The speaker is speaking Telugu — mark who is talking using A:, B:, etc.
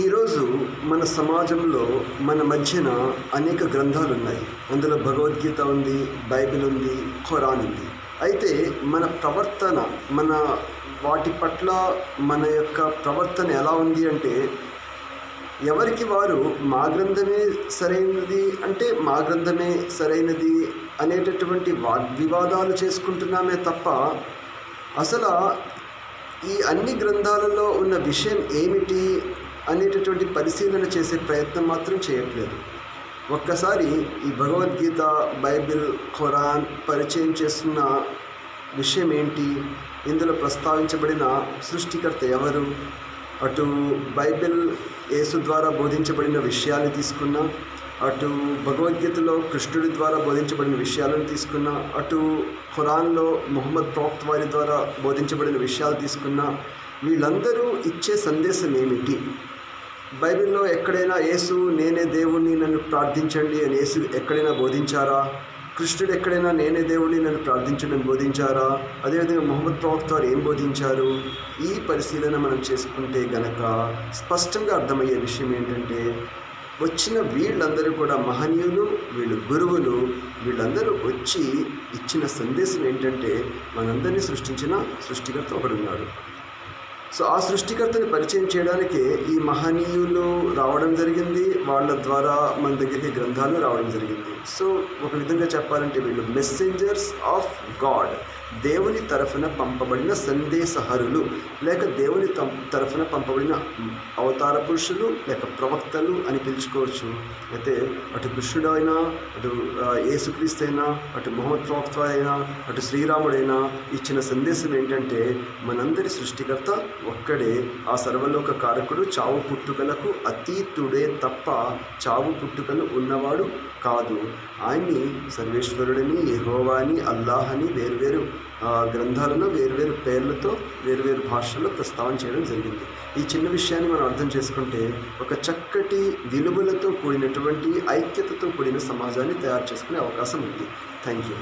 A: ఈరోజు మన సమాజంలో మన మధ్యన అనేక గ్రంథాలు ఉన్నాయి అందులో భగవద్గీత ఉంది బైబిల్ ఉంది ఖురాన్ ఉంది. అయితే మన ప్రవర్తన మన వాటి పట్ల మన యొక్క ప్రవర్తన ఎలా ఉంది అంటే ఎవరికి వారు మా గ్రంథమే సరైనది అంటే మా గ్రంథమే సరైనది అనేటటువంటి వాగ్వివాదాలు చేసుకుంటున్నామే తప్ప అసలు ఈ అన్ని గ్రంథాలలో ఉన్న విషయం ఏమిటి? అనేటటువంటి పరిశీలన చేసే ప్రయత్నం మాత్రం చేయట్లేదు. ఒక్కసారి ఈ భగవద్గీత బైబిల్ ఖురాన్ పరిచయం చేస్తున్న విషయం ఏంటి? ఇందులో ప్రస్తావించబడిన సృష్టికర్త ఎవరు? అటు బైబిల్ యేసు ద్వారా బోధించబడిన విషయాలు తీసుకున్నా అటు భగవద్గీతలో కృష్ణుడి ద్వారా బోధించబడిన విషయాలను తీసుకున్నా అటు ఖురాన్లో మొహమ్మద్ ప్రవక్త వారి ద్వారా బోధించబడిన విషయాలు తీసుకున్నా వీళ్ళందరూ ఇచ్చే సందేశం ఏమిటి? బైబిల్లో ఎక్కడైనా యేసు నేనే దేవుణ్ణి నన్ను ప్రార్థించండి అని యేసు ఎక్కడైనా బోధించారా? కృష్ణుడు ఎక్కడైనా నేనే దేవుణ్ణి నన్ను ప్రార్థించడం బోధించారా? అదేవిధంగా మొహమ్మద్ ప్రవక్త వారు ఏం బోధించారు? ఈ పరిశీలన మనం చేసుకుంటే గనక స్పష్టంగా అర్థమయ్యే విషయం ఏంటంటే వచ్చిన వీళ్ళందరూ కూడా మహనీయులు వీళ్ళు గురువులు వీళ్ళందరూ వచ్చి ఇచ్చిన సందేశం ఏంటంటే మనందరినీ సృష్టించిన సృష్టికర్త ఒకడున్నాడు. సో ఆ సృష్టికర్తని పరిచయం చేయడానికి ఈ మహనీయులు రావడం జరిగింది వాళ్ళ ద్వారా మన దగ్గరికి గ్రంథాలు రావడం జరిగింది. సో ఒక విధంగా చెప్పాలంటే వీళ్ళు మెస్సెంజర్స్ ఆఫ్ గాడ్ దేవుని తరఫున పంపబడిన సందేశహరులు లేక దేవుని తరఫున పంపబడిన అవతార పురుషులు లేక ప్రవక్తలు అని పిలుచుకోవచ్చు. అయితే అటు కృష్ణుడు అయినా అటు యేసుక్రీస్తు అయినా అటు మొహమ్మద్ ప్రవక్త అయినా అటు శ్రీరాముడైనా ఇచ్చిన సందేశం ఏంటంటే మనందరి సృష్టికర్త ఒక్కడే. ఆ సర్వలోక కారకుడు చావు పుట్టుకలకు అతీతుడే తప్ప చావు పుట్టుకలు ఉన్నవాడు కాదు. ఆయన్ని సర్వేశ్వరుడిని యహోవాని అల్లాహని అని వేరువేరు గ్రంథాలలో వేరువేరు పేర్లతో వేరువేరు భాషల్లో ప్రస్తావన చేయడం జరిగింది. ఈ చిన్న విషయాన్ని మనం అర్థం చేసుకుంటే ఒక చక్కటి విలువలతో కూడినటువంటి ఐక్యతతో కూడిన సమాజాన్ని తయారు చేసుకునే అవకాశం ఉంది. Thank you